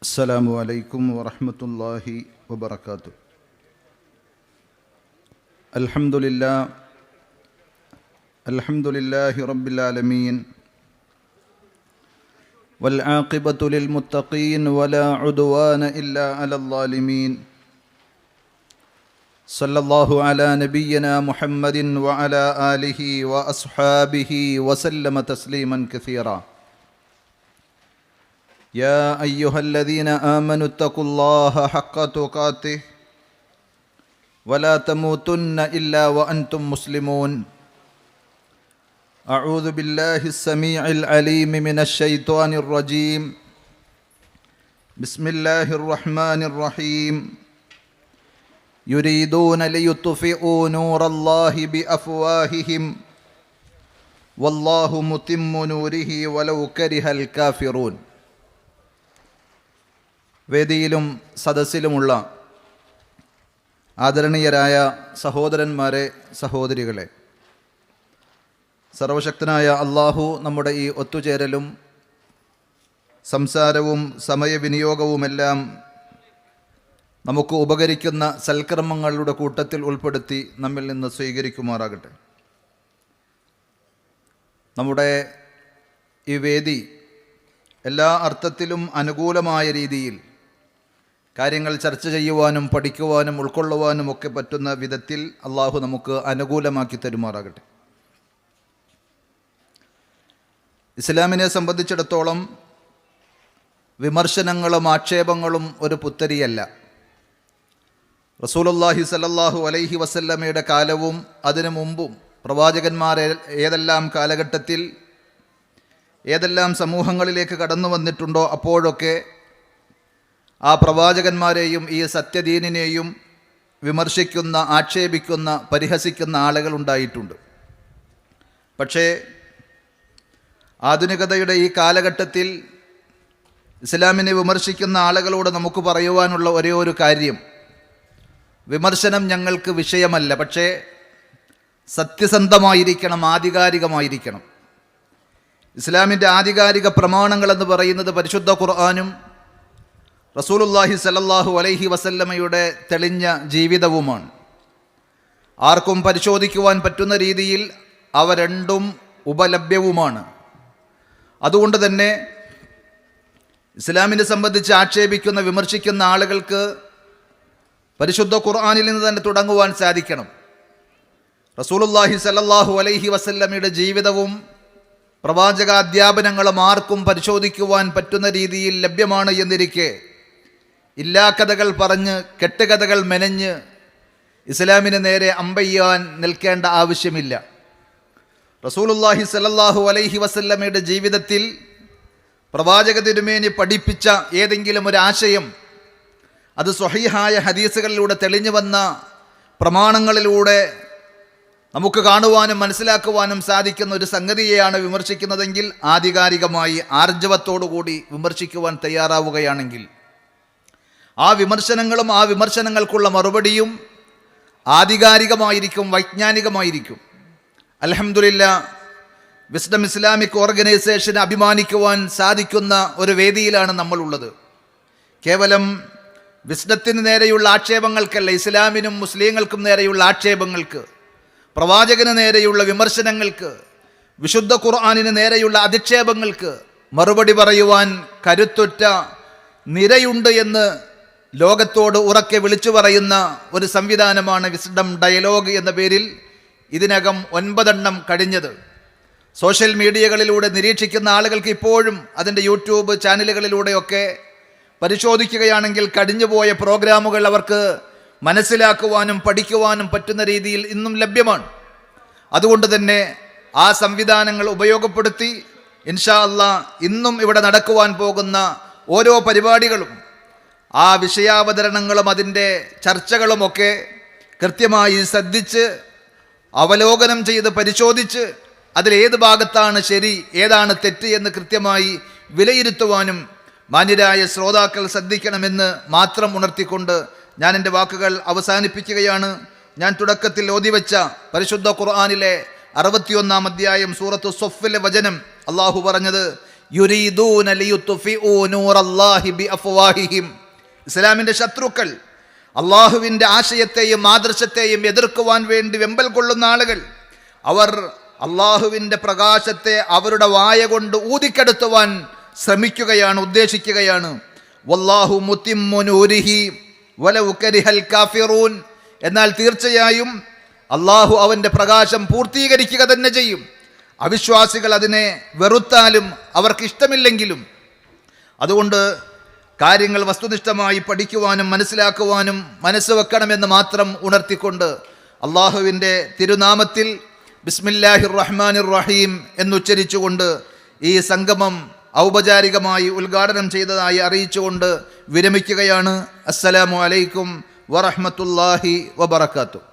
السلام عليكم ورحمة الله وبركاته. الحمد لله الحمد لله رب العالمين والعاقبة للمتقين ولا عدوان إلا على الظالمين. صلى الله على نبينا محمد وعلى آله وأصحابه وسلم تسليما كثيرا. يا أيها الذين آمنوا اتقوا الله حق تقاته ولا تموتن إلا وأنتم مسلمون. أعوذ بالله السميع العليم من الشيطان الرجيم. بسم الله الرحمن الرحيم. يريدون ليطفئوا نور الله بأفواههم. والله متم نوره ولو كره الكافرون. വേദിയിലും സദസ്സിലുമുള്ള ആദരണീയരായ സഹോദരന്മാരെ സഹോദരികളെ സർവശക്തനായ അള്ളാഹു നമ്മുടെ ഈ ഒത്തുചേരലും സംസാരവും സമയവിനിയോഗവുമെല്ലാം നമുക്ക് ഉപകരിക്കുന്ന സൽക്കർമ്മങ്ങളുടെ കൂട്ടത്തിൽ ഉൾപ്പെടുത്തി നമ്മിൽ നിന്ന് സ്വീകരിക്കുമാറാകട്ടെ. നമ്മുടെ ഈ വേദി എല്ലാ അർത്ഥത്തിലും അനുകൂലമായ രീതിയിൽ കാര്യങ്ങൾ ചർച്ച ചെയ്യുവാനും പഠിക്കുവാനും ഉൾക്കൊള്ളുവാനും ഒക്കെ പറ്റുന്ന വിധത്തിൽ അള്ളാഹു നമുക്ക് അനുകൂലമാക്കി തരുമാറാകട്ടെ. ഇസ്ലാമിനെ സംബന്ധിച്ചിടത്തോളം വിമർശനങ്ങളും ആക്ഷേപങ്ങളും ഒരു പുത്തരിയല്ല. റസൂലുല്ലാഹി സലല്ലാഹു അലൈഹി വസല്ലമയുടെ കാലവും അതിനു മുമ്പും പ്രവാചകന്മാരെ ഏതെല്ലാം കാലഘട്ടത്തിൽ ഏതെല്ലാം സമൂഹങ്ങളിലേക്ക് കടന്നു വന്നിട്ടുണ്ടോ അപ്പോഴൊക്കെ ആ പ്രവാചകന്മാരെയും ഈ സത്യദീനിനെയും വിമർശിക്കുന്ന ആക്ഷേപിക്കുന്ന പരിഹസിക്കുന്ന ആളുകൾ ഉണ്ടായിട്ടുണ്ട്. പക്ഷേ ആധുനികതയുടെ ഈ കാലഘട്ടത്തിൽ ഇസ്ലാമിനെ വിമർശിക്കുന്ന ആളുകളോട് നമുക്ക് പറയുവാനുള്ള ഒരേ ഒരു കാര്യം വിമർശനം ഞങ്ങൾക്ക് വിഷയമല്ല പക്ഷേ സത്യസന്ധമായിരിക്കണം ആധികാരികമായിരിക്കണം. ഇസ്ലാമിന്റെ ആധികാരിക പ്രമാണങ്ങളെന്ന് പറയുന്നത് പരിശുദ്ധ ഖുർആാനും റസൂലുല്ലാഹി സലല്ലാഹു അലൈഹി വസല്ലമയുടെ തെളിഞ്ഞ ജീവിതവുമാണ്. ആർക്കും പരിശോധിക്കുവാൻ പറ്റുന്ന രീതിയിൽ അവ രണ്ടും ഉപലഭ്യവുമാണ്. അതുകൊണ്ട് തന്നെ ഇസ്ലാമിനെ സംബന്ധിച്ച് ആക്ഷേപിക്കുന്ന വിമർശിക്കുന്ന ആളുകൾക്ക് പരിശുദ്ധ ഖുർആാനിൽ നിന്ന് തന്നെ തുടങ്ങുവാൻ സാധിക്കണം. റസൂലുല്ലാഹി സലല്ലാഹു അലൈഹി വസല്ലമയുടെ ജീവിതവും പ്രവാചക പ്രവാചകാധ്യാപനങ്ങളും ആർക്കും പരിശോധിക്കുവാൻ പറ്റുന്ന രീതിയിൽ ലഭ്യമാണ് എന്നിരിക്കെ ഇല്ലാ കഥകൾ പറഞ്ഞ് കെട്ടുകഥകൾ മെനഞ്ഞ് ഇസ്ലാമിന് നേരെ അമ്പയ്യാൻ നിൽക്കേണ്ട ആവശ്യമില്ല. റസൂലുല്ലാഹി സലല്ലാഹു അലൈഹി വസല്ലമയുടെ ജീവിതത്തിൽ പ്രവാചക തിരുമേനി പഠിപ്പിച്ച ഏതെങ്കിലും ഒരു ആശയം അത് സ്വഹീഹായ ഹദീസുകളിലൂടെ തെളിഞ്ഞു വന്ന പ്രമാണങ്ങളിലൂടെ നമുക്ക് കാണുവാനും മനസ്സിലാക്കുവാനും സാധിക്കുന്ന ഒരു സംഗതിയെയാണ് വിമർശിക്കുന്നതെങ്കിൽ ആധികാരികമായി ആർജവത്തോടുകൂടി വിമർശിക്കുവാൻ തയ്യാറാവുകയാണെങ്കിൽ ആ വിമർശനങ്ങളും ആ വിമർശനങ്ങൾക്കുള്ള മറുപടിയും ആധികാരികമായിരിക്കും വൈജ്ഞാനികമായിരിക്കും. അലഹമുല്ല വിസ്ഡം ഇസ്ലാമിക് ഓർഗനൈസേഷന് അഭിമാനിക്കുവാൻ സാധിക്കുന്ന ഒരു വേദിയിലാണ് നമ്മളുള്ളത്. കേവലം വിസ്ഡത്തിന് നേരെയുള്ള ആക്ഷേപങ്ങൾക്കല്ല ഇസ്ലാമിനും മുസ്ലിങ്ങൾക്കും നേരെയുള്ള ആക്ഷേപങ്ങൾക്ക് പ്രവാചകന് നേരെയുള്ള വിമർശനങ്ങൾക്ക് വിശുദ്ധ ഖുർആാനിന് നേരെയുള്ള അധിക്ഷേപങ്ങൾക്ക് മറുപടി പറയുവാൻ കരുത്തുറ്റ നിരയുണ്ട് എന്ന് ലോകത്തോട് ഉറക്കെ വിളിച്ചു പറയുന്ന ഒരു സംവിധാനമാണ് വിസ്ഡം ഡയലോഗ് എന്ന പേരിൽ ഇതിനകം ഒൻപതെണ്ണം കഴിഞ്ഞത്. സോഷ്യൽ മീഡിയകളിലൂടെ നിരീക്ഷിക്കുന്ന ആളുകൾക്ക് ഇപ്പോഴും അതിന്റെ യൂട്യൂബ് ചാനലുകളിലൂടെയൊക്കെ പരിശോധിക്കുകയാണെങ്കിൽ കഴിഞ്ഞുപോയ പ്രോഗ്രാമുകൾ അവർക്ക് മനസ്സിലാക്കുവാനും പഠിക്കുവാനും പറ്റുന്ന രീതിയിൽ ഇന്നും ലഭ്യമാണ്. അതുകൊണ്ട് തന്നെ ആ സംവിധാനങ്ങൾ ഉപയോഗപ്പെടുത്തി ഇൻഷാ അല്ല ഇന്നും ഇവിടെ നടക്കുവാൻ പോകുന്ന ഓരോ പരിപാടികളും ആ വിഷയാവതരണങ്ങളും അതിന്റെ ചർച്ചകളുമൊക്കെ കൃത്യമായി ശ്രദ്ധിച്ച് അവലോകനം ചെയ്ത് പരിശോധിച്ച് അതിലേത് ഭാഗത്താണ് ശരി ഏതാണ് തെറ്റ് എന്ന് കൃത്യമായി വിലയിരുത്തുവാനും മാന്യരായ ശ്രോതാക്കൾ ശ്രദ്ധിക്കണമെന്ന് മാത്രം ഉണർത്തിക്കൊണ്ട് ഞാൻ എന്റെ വാക്കുകൾ അവസാനിപ്പിക്കുകയാണ്. ഞാൻ തുടക്കത്തിൽ ഓതിവെച്ച പരിശുദ്ധ ഖുർആാനിലെ അറുപത്തിയൊന്നാം അധ്യായം സൂറത്ത് സൊഫിലെ വചനം അള്ളാഹു പറഞ്ഞത് യുരീദൂന ലിയുത്ഫിഊ നൂറല്ലാഹി ബിഅഫ്വാഹിഹിം ഇസ്ലാമിന്റെ ശത്രുക്കൾ അള്ളാഹുവിന്റെ ആശയത്തെയും ആദർശത്തെയും എതിർക്കുവാൻ വേണ്ടി വെമ്പൽ കൊള്ളുന്ന ആളുകൾ അവർ അള്ളാഹുവിന്റെ പ്രകാശത്തെ അവരുടെ വായ കൊണ്ട് ഊതിക്കെടുത്തുവാൻ ശ്രമിക്കുകയാണ് ഉദ്ദേശിക്കുകയാണ്. വല്ലാഹു മുത്തിമുനൂരിഹി വല ഉക്കരിഹൽ കാഫിറൂൻ. എന്നാൽ തീർച്ചയായും അള്ളാഹു അവന്റെ പ്രകാശം പൂർത്തീകരിക്കുക തന്നെ ചെയ്യും. അവിശ്വാസികൾ അതിനെ വെറുത്താലും അവർക്കിഷ്ടമില്ലെങ്കിലും. അതുകൊണ്ട് കാര്യങ്ങൾ വസ്തുനിഷ്ഠമായി പഠിക്കുവാനും മനസ്സിലാക്കുവാനും മനസ്സ് വെക്കണമെന്ന് മാത്രം ഉണർത്തിക്കൊണ്ട് അള്ളാഹുവിന്റെ തിരുനാമത്തിൽ ബിസ്മില്ലാഹിർ റഹ്മാനിർ റഹീം എന്നുച്ചരിച്ചുകൊണ്ട് ഈ സംഗമം ഔപചാരികമായി ഉദ്ഘാടനം ചെയ്തതായി അറിയിച്ചുകൊണ്ട് വിരമിക്കുകയാണ്. അസ്സലാമു അലൈക്കും വറഹമത്തല്ലാഹി വബറകാതുഹു.